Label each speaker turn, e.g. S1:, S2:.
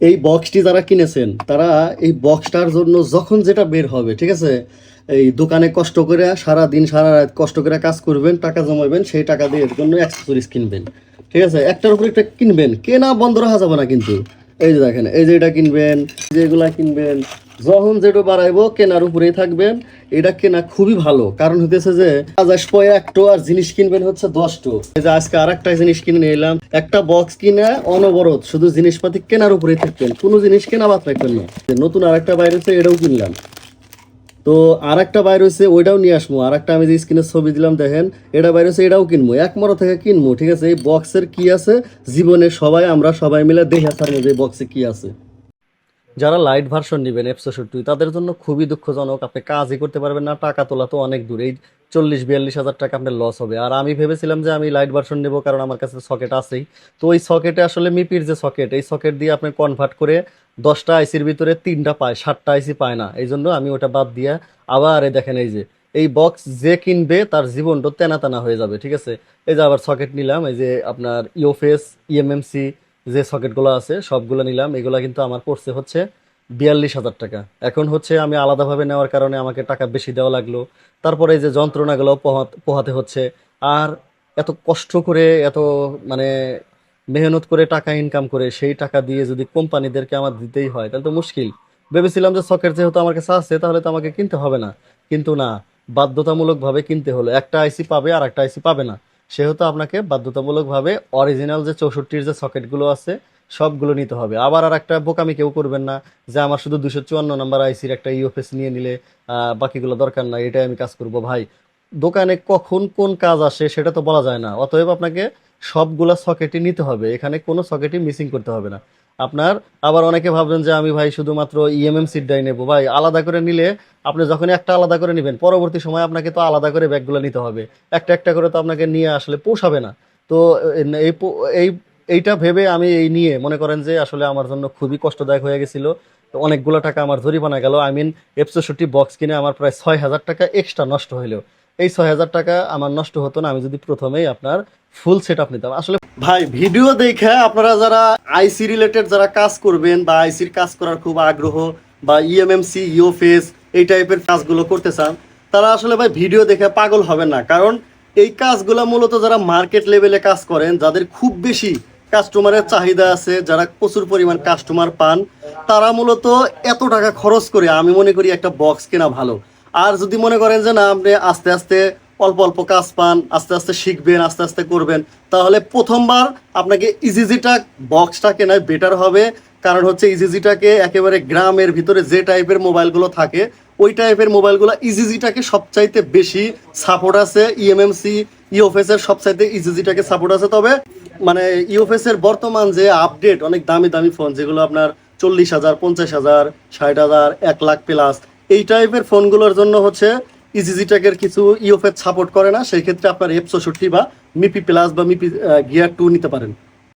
S1: এই বক্সটি যারা কিনেছেন, তারা এই বক্সটার জন্য যখন যেটা বের হবে, ঠিক আছে? এই দোকানে কষ্ট করে সারা দিন সারা রাত কষ্ট করে কাজ করবেন, টাকা জমাবেন, সেই টাকা দিয়ে এর জন্য অ্যাক্সেসরিজ কিনবেন। ঠিক আছে? একটার উপর একটা কিনবেন, কেনা বন্ধ রাখা যাবে না কিন্তু। এই যে দেখেন, এই যে এটা কিনবেন যেগুলা কিনবেন। যখন যেটা বাড়াইবো, কেনার উপরেই থাকবেন। এটা কেনা খুবই ভালো। কারণ হতেছে যে আজ আসব একটো আর জিনিস কিনবেন হচ্ছে দশটো এই যে আজকে আর একটা জিনিস কিনে নিয়ে এলাম। একটা বক্স কিনে অনবরত শুধু জিনিসপাতি কেনার উপরেই থাকবেন। কোনো জিনিস কেনা বাদ রাখবেন না। নতুন আর একটা বাইরে হচ্ছে এটাও কিনলাম। তো আর একটা বাইর হয়েছে, ওইটাও নিয়ে আসব। আর একটা আমি যে স্ক্রিনের ছবি দিলাম, দেখেন, এটা বাইর হয়েছে, এটাও কিনবো। এক থেকে কিনবো, ঠিক আছে? এই বক্সের কি আছে? জীবনে সবাই, আমরা সবাই মিলে দেখে থাকব যে বক্সে কি আছে। যারা লাইট ভার্সন নেবেন একশোষট্টি তাদের জন্য খুবই দুঃখজনক। আপনি কাজই করতে পারবেন না, টাকা তোলা তো অনেক দূর। এই চল্লিশ, বিয়াল্লিশ হাজার টাকা আপনার লস হবে। আর আমি ভেবেছিলাম যে আমি লাইট ভার্সন নেব কারণ আমার কাছে সকেট আছেই। তো ওই সকেটে আসলে মিপির যে সকেট এই সকেট দিয়ে আপনি কনভার্ট করে দশটা আইসির ভিতরে তিনটা পায়, সাতটা আইসি পায় না। এই জন্য আমি ওটা বাদ দিয়ে আবার দেখেন এই যে, এই বক্স যে কিনবে তার জীবনটা তেনা তেনা হয়ে যাবে, ঠিক আছে? এই যে আবার সকেট নিলাম, এই যে আপনার ইওফেস ইএমএমসি যে সকেটগুলো আছে, সবগুলো নিলাম। এগুলো কিন্তু আমার পড়ছে হচ্ছে বিয়াল্লিশ হাজার টাকা। এখন হচ্ছে আমি আলাদাভাবে নেওয়ার কারণে আমাকে টাকা বেশি দেওয়া লাগল। তারপরে এই যে যন্ত্রণাগুলো পোহাত- পোহাতে হচ্ছে, আর এত কষ্ট করে, এত মানে মেহনত করে টাকা ইনকাম করে, সেই টাকা দিয়ে যদি কোম্পানিদেরকে আমার দিতেই হয়, তাহলে তো মুশকিল। ভেবেছিলাম যে সকেট যেহেতু আমার কাছে আছে, তাহলে তো আমাকে কিনতে হবে না। কিন্তু না, বাধ্যতামূলকভাবে কিনতে হলো। একটা আইসি পাবে আর একটা আইসি পাবে না। সেহেতু আপনাকে বাধ্যতামূলকভাবে অরিজিনাল যে চৌষট্টির যে সকেটগুলো আছে, সবগুলো নিতে হবে। আবার আর একটা বোকামি কেউ করবেন না যে আমার শুধু দুশো চুয়ান্ন নাম্বার আইসির একটা ইউএফএস নিয়ে নিলে বাকিগুলো দরকার না এটাই আমি কাজ করব। ভাই, দোকানে কখন কোন কাজ আসে সেটা তো বলা যায় না। অতএব আপনাকে সবগুলা সকেটই নিতে হবে। এখানে কোনো সকেটই মিসিং করতে হবে না। আপনার। আবার অনেকে ভাববেন যে আমি ভাই শুধুমাত্র E ইএমএম সিটটাই নেব। ভাই, আলাদা করে নিলে আপনি যখন একটা আলাদা করে নেবেন, পরবর্তী সময় আপনাকে তো আলাদা করে ব্যাগগুলো নিতে হবে। একটা একটা করে তো আপনাকে নিয়ে আসলে পোষাবে না। তো এই এই, এইটা ভেবে আমি এই নিয়ে মনে করেন যে আসলে আমার জন্য খুবই কষ্টদায়ক হয়ে গেছিল। অনেকগুলো টাকা আমার জরিমানা গেল। আই মিন একষট্টি বক্স কিনে আমার প্রায় ছয় হাজার টাকা এক্সট্রা নষ্ট হইল। এই ছয় হাজার টাকা আমার নষ্ট হতো না, আমি যদি প্রথমেই আপনার ফুল সেট আপ নিতাম। আসলে ভাই, ভিডিও দেখে আপনারা যারা আইসি রিলেটেড যারা কাজ করবেন বা আইসির কাজ করার খুব আগ্রহ বা E ইএমএমসি ইওফেস এই টাইপের কাজগুলো করতে চান, তারা আসলে ভাই ভিডিও দেখে পাগল হবেন না। কারণ এই কাজগুলো মূলত যারা মার্কেট লেভেলে কাজ করেন, যাদের খুব বেশি কাস্টমারের চাহিদা আছে, যারা প্রচুর পরিমাণ কাস্টমার পান, তারা মূলত এত টাকা খরচ করে, আমি মনে করি একটা বক্স কেনা ভালো। আর যদি মনে করেন যে না, আপনি আস্তে আস্তে অল্প অল্প কাজ পান, আস্তে আস্তে শিখবেন, আস্তে আস্তে করবেন, তাহলে প্রথমবার আপনাকে ইজিজিটা বক্সটা কেনায় বেটার হবে। কারণ হচ্ছে ইজিজিটাকে একেবারে গ্রামের ভিতরে যে টাইপের মোবাইলগুলো থাকে, ওই টাইপের মোবাইলগুলো ইজিজিটাকে সবচাইতে বেশি সাপোর্ট আছে। E ইএমএমসি ইওফেস এর সবচাইতে ইজিজিটাকে সাপোর্ট আছে। তবে মানে ইওফেস এর বর্তমান যে আপডেট অনেক দামি দামি ফোন যেগুলো আপনার চল্লিশ হাজার, পঞ্চাশ হাজার, ষাট হাজার, এক লাখ প্লাস এই টাইপের ফোনগুলোর জন্য হচ্ছে ইজিজিটাকের কিছু ইওফের সাপোর্ট করে না, সেই ক্ষেত্রে আপনার এফ চৌষট্টি বা মিপি প্লাস বা মিপি গিয়ার টু নিতে পারেন।